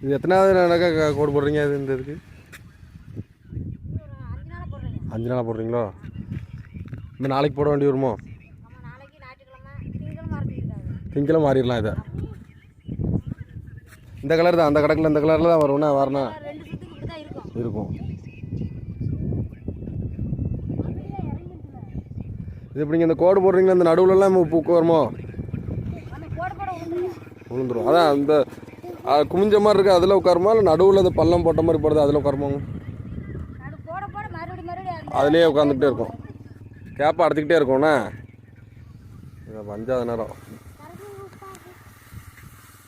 இது எத்தனாவது நாளாக கோடு போடுறீங்க இது இந்த இதுக்கு அஞ்சு நாளாக போடுறீங்களோ இந்த நாளைக்கு போட வேண்டி வருமோ நம்ம திங்கிழமை மாறிடலாம் இதை இந்த கலர் தான் அந்த கணக்கில் இந்த கலரில் தான் வரும்னா வரணும் இருக்கும் இது இப்படி இந்த கோடு போடுறீங்களா இந்த நடுவுலலாம் பூக்கு வருமோ விழுந்துடும் விழுந்துரும் அதான் அந்த குமிஞ்ச மாதிரி இருக்கு. அதில் உட்காருமா? இல்லை நடுவில் அது பள்ளம் போட்ட மாதிரி போடுறது அதில் உட்காருமா அது போட போட மறுபடியும் மறுபடியும் அந்த அதுலேயே உட்காந்துக்கிட்டே இருக்கும். கேப்பை அடைச்சிக்கிட்டே இருக்கும்ண்ணே இது அஞ்சாவது நேரம்.